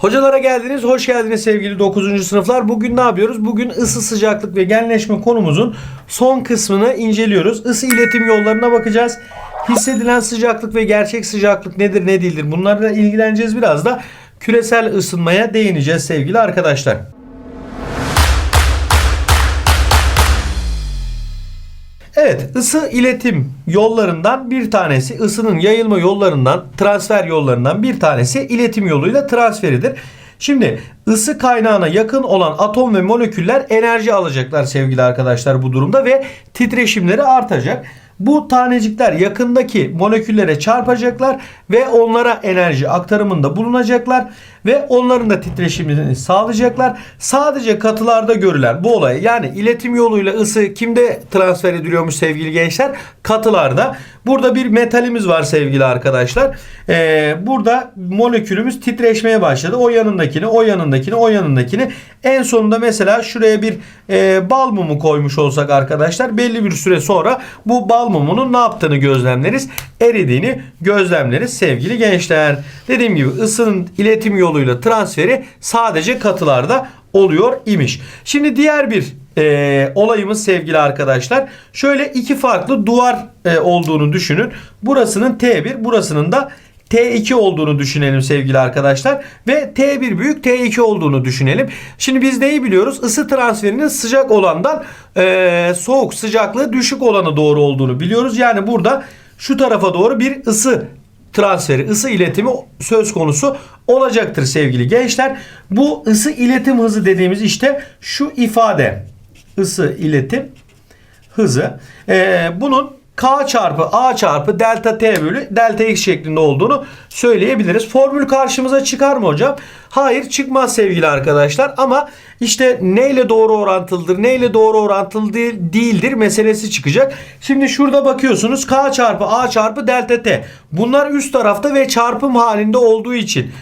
Hocalara geldiniz, hoş geldiniz sevgili 9. sınıflar. Bugün ne yapıyoruz? Bugün ısı, sıcaklık ve genleşme konumuzun son kısmını inceliyoruz. Isı iletim yollarına bakacağız. Hissedilen sıcaklık ve gerçek sıcaklık nedir, ne değildir? Bunlarla ilgileneceğiz biraz da. Küresel ısınmaya değineceğiz sevgili arkadaşlar. Evet, ısı iletim yollarından bir tanesi, ısının yayılma yollarından, transfer yollarından bir tanesi iletim yoluyla transferidir. Şimdi ısı kaynağına yakın olan atom ve moleküller enerji alacaklar sevgili arkadaşlar bu durumda ve titreşimleri artacak. Bu tanecikler yakındaki moleküllere çarpacaklar ve onlara enerji aktarımında bulunacaklar ve onların da titreşimini sağlayacaklar. Sadece katılarda görülen bu olay yani iletim yoluyla ısı kimde transfer ediliyormuş sevgili gençler? Katılarda. Burada bir metalimiz var sevgili arkadaşlar. Ee, burada molekülümüz titreşmeye başladı. O yanındakini, o yanındakini, o yanındakini. En sonunda mesela şuraya bir e, bal mumu koymuş olsak arkadaşlar belli bir süre sonra bu bal mumunun ne yaptığını gözlemleriz. Eridiğini gözlemleriz sevgili gençler. Dediğim gibi ısının iletim yoluyla transferi sadece katılarda oluyor imiş. Şimdi diğer bir e, olayımız sevgili arkadaşlar. Şöyle iki farklı duvar e, olduğunu düşünün. Burasının T1, burasının da T2 olduğunu düşünelim sevgili arkadaşlar. Ve T1 büyük T2 olduğunu düşünelim. Şimdi biz neyi biliyoruz? Isı transferinin sıcak olandan e, soğuk sıcaklığı düşük olana doğru olduğunu biliyoruz. Yani burada şu tarafa doğru bir ısı transferi, ısı iletimi söz konusu olacaktır sevgili gençler. Bu ısı iletim hızı dediğimiz işte şu ifade ısı iletim hızı. Ee, bunun K çarpı A çarpı delta T bölü delta X şeklinde olduğunu söyleyebiliriz. Formül karşımıza çıkar mı hocam? Hayır çıkmaz sevgili arkadaşlar ama işte neyle doğru orantılıdır neyle doğru orantılı değil, değildir meselesi çıkacak. Şimdi şurada bakıyorsunuz K çarpı A çarpı delta T. Bunlar üst tarafta ve çarpım halinde olduğu için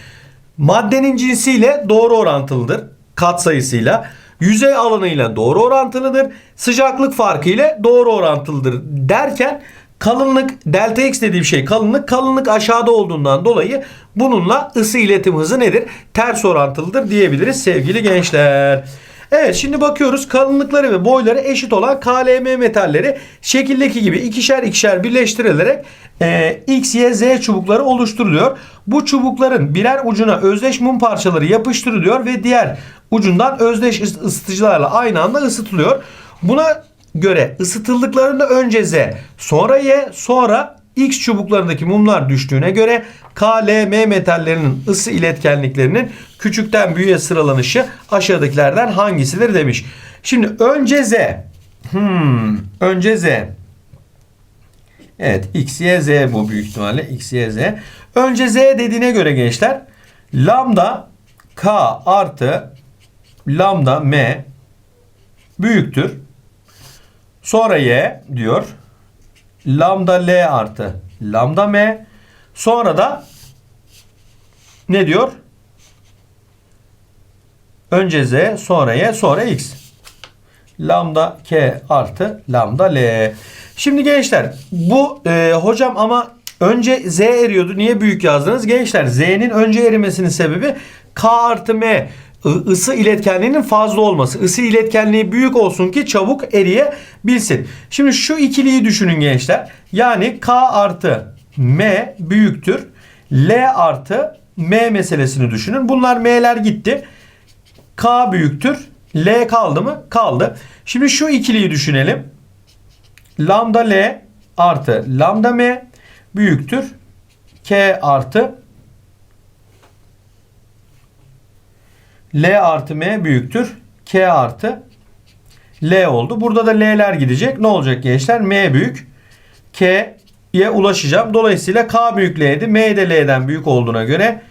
maddenin cinsiyle doğru orantılıdır kat sayısıyla. Yüzey alanıyla doğru orantılıdır. Sıcaklık farkı ile doğru orantılıdır derken kalınlık delta x dediğim şey kalınlık kalınlık aşağıda olduğundan dolayı bununla ısı iletim hızı nedir? Ters orantılıdır diyebiliriz sevgili gençler. Evet şimdi bakıyoruz kalınlıkları ve boyları eşit olan KLM metalleri şekildeki gibi ikişer ikişer birleştirilerek e, X, Y, Z çubukları oluşturuluyor. Bu çubukların birer ucuna özdeş mum parçaları yapıştırılıyor ve diğer ucundan özdeş ıs- ısıtıcılarla aynı anda ısıtılıyor. Buna göre ısıtıldıklarında önce Z, sonra Y, sonra X çubuklarındaki mumlar düştüğüne göre KLM metallerinin ısı iletkenliklerinin küçükten büyüğe sıralanışı aşağıdakilerden hangisidir demiş. Şimdi önce Z. Hmm, önce Z. Evet X, Y, Z bu büyük ihtimalle. X, Y, Z. Önce Z dediğine göre gençler lambda K artı lambda M büyüktür. Sonra Y diyor. Lambda L artı lambda M. Sonra da ne diyor? Önce Z, sonra Y, sonra X. Lambda K artı lambda L. Şimdi gençler bu e, hocam ama önce Z eriyordu. Niye büyük yazdınız? Gençler Z'nin önce erimesinin sebebi K artı M ısı iletkenliğinin fazla olması. Isı iletkenliği büyük olsun ki çabuk eriyebilsin. Şimdi şu ikiliyi düşünün gençler. Yani K artı M büyüktür. L artı M meselesini düşünün. Bunlar M'ler gitti. K büyüktür. L kaldı mı? Kaldı. Şimdi şu ikiliyi düşünelim. Lambda L artı lambda M büyüktür. K artı L artı M büyüktür. K artı L oldu. Burada da L'ler gidecek. Ne olacak gençler? M büyük. K'ye ulaşacağım. Dolayısıyla K büyük L'ydi. M de L'den büyük olduğuna göre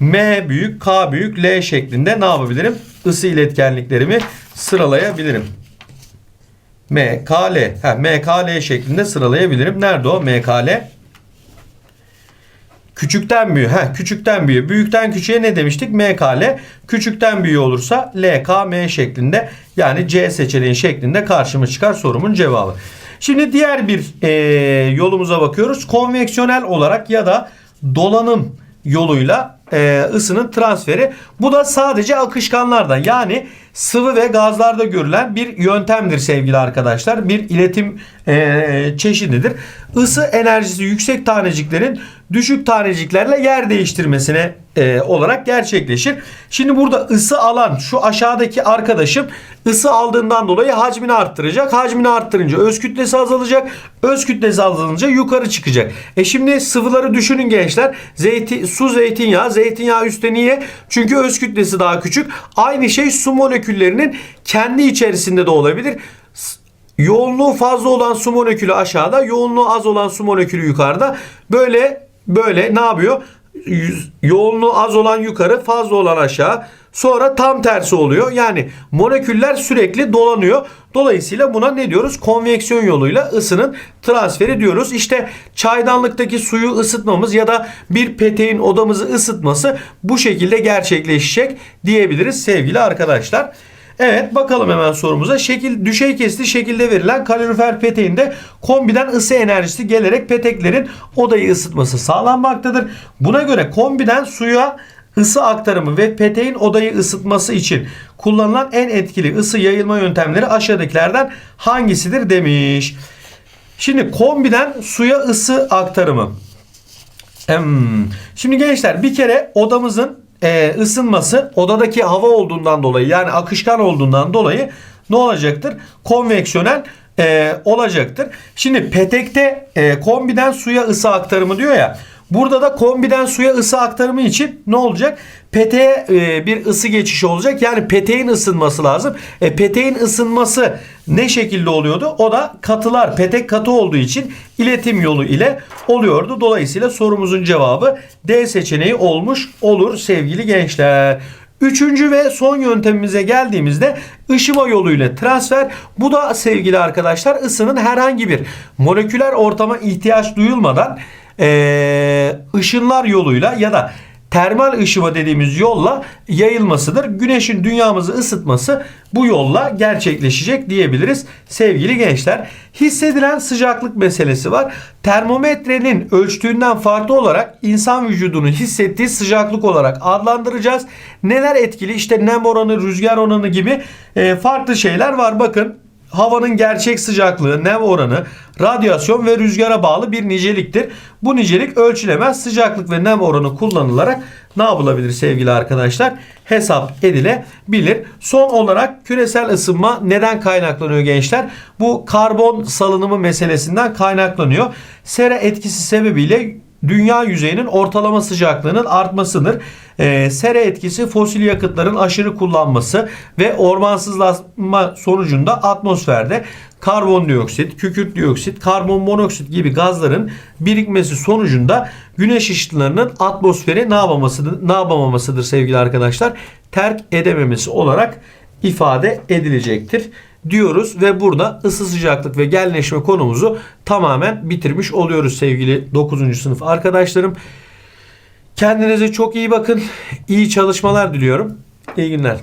M büyük, K büyük, L şeklinde ne yapabilirim? Isı iletkenliklerimi sıralayabilirim. M, K, L. Ha, M, K, L şeklinde sıralayabilirim. Nerede o? M, K, L. Küçükten büyüğe. Ha, küçükten büyüğe. Büyükten küçüğe ne demiştik? M, K, L. Küçükten büyüğe olursa L, K, M şeklinde yani C seçeneği şeklinde karşıma çıkar sorumun cevabı. Şimdi diğer bir e, yolumuza bakıyoruz. Konveksiyonel olarak ya da dolanım yoluyla e, ısının transferi. Bu da sadece akışkanlarda yani sıvı ve gazlarda görülen bir yöntemdir sevgili arkadaşlar. Bir iletim e, çeşididir. Isı enerjisi yüksek taneciklerin düşük taneciklerle yer değiştirmesine e, olarak gerçekleşir. Şimdi burada ısı alan şu aşağıdaki arkadaşım ısı aldığından dolayı hacmini arttıracak. Hacmini arttırınca öz kütlesi azalacak. Öz kütlesi azalınca yukarı çıkacak. E şimdi sıvıları düşünün gençler. Zeyti, su zeytinyağı. Zeytinyağı üstte niye? Çünkü öz kütlesi daha küçük. Aynı şey su moleküllerinin kendi içerisinde de olabilir. Yoğunluğu fazla olan su molekülü aşağıda, yoğunluğu az olan su molekülü yukarıda. Böyle böyle ne yapıyor? Yoğunluğu az olan yukarı, fazla olan aşağı. Sonra tam tersi oluyor. Yani moleküller sürekli dolanıyor. Dolayısıyla buna ne diyoruz? Konveksiyon yoluyla ısının transferi diyoruz. İşte çaydanlıktaki suyu ısıtmamız ya da bir peteğin odamızı ısıtması bu şekilde gerçekleşecek diyebiliriz sevgili arkadaşlar. Evet bakalım hemen sorumuza. Şekil düşey kesiti şekilde verilen kalorifer peteğinde kombiden ısı enerjisi gelerek peteklerin odayı ısıtması sağlanmaktadır. Buna göre kombiden suya ısı aktarımı ve peteğin odayı ısıtması için kullanılan en etkili ısı yayılma yöntemleri aşağıdakilerden hangisidir demiş. Şimdi kombiden suya ısı aktarımı. Şimdi gençler bir kere odamızın e, ısınması odadaki hava olduğundan dolayı yani akışkan olduğundan dolayı ne olacaktır? Konveksiyonel e, olacaktır. Şimdi petekte e, kombiden suya ısı aktarımı diyor ya. Burada da kombiden suya ısı aktarımı için ne olacak? Peteğe e, bir ısı geçişi olacak. Yani peteğin ısınması lazım. E, peteğin ısınması ne şekilde oluyordu? O da katılar. Petek katı olduğu için iletim yolu ile oluyordu. Dolayısıyla sorumuzun cevabı D seçeneği olmuş olur sevgili gençler. Üçüncü ve son yöntemimize geldiğimizde ışıma yoluyla transfer. Bu da sevgili arkadaşlar ısının herhangi bir moleküler ortama ihtiyaç duyulmadan eee, ışınlar yoluyla ya da termal ışıma dediğimiz yolla yayılmasıdır. Güneşin dünyamızı ısıtması bu yolla gerçekleşecek diyebiliriz sevgili gençler. Hissedilen sıcaklık meselesi var. Termometrenin ölçtüğünden farklı olarak insan vücudunun hissettiği sıcaklık olarak adlandıracağız. Neler etkili? İşte nem oranı, rüzgar oranı gibi e, farklı şeyler var. Bakın havanın gerçek sıcaklığı, nem oranı, radyasyon ve rüzgara bağlı bir niceliktir. Bu nicelik ölçülemez sıcaklık ve nem oranı kullanılarak ne yapılabilir sevgili arkadaşlar? Hesap edilebilir. Son olarak küresel ısınma neden kaynaklanıyor gençler? Bu karbon salınımı meselesinden kaynaklanıyor. Sera etkisi sebebiyle dünya yüzeyinin ortalama sıcaklığının artmasıdır. Ee, sera etkisi fosil yakıtların aşırı kullanması ve ormansızlaşma sonucunda atmosferde karbondioksit, kükürt dioksit, karbon monoksit gibi gazların birikmesi sonucunda güneş ışınlarının atmosferi ne yapamamasıdır, ne yapamamasıdır sevgili arkadaşlar? Terk edememesi olarak ifade edilecektir diyoruz ve burada ısı sıcaklık ve genleşme konumuzu tamamen bitirmiş oluyoruz sevgili 9. sınıf arkadaşlarım. Kendinize çok iyi bakın. İyi çalışmalar diliyorum. İyi günler.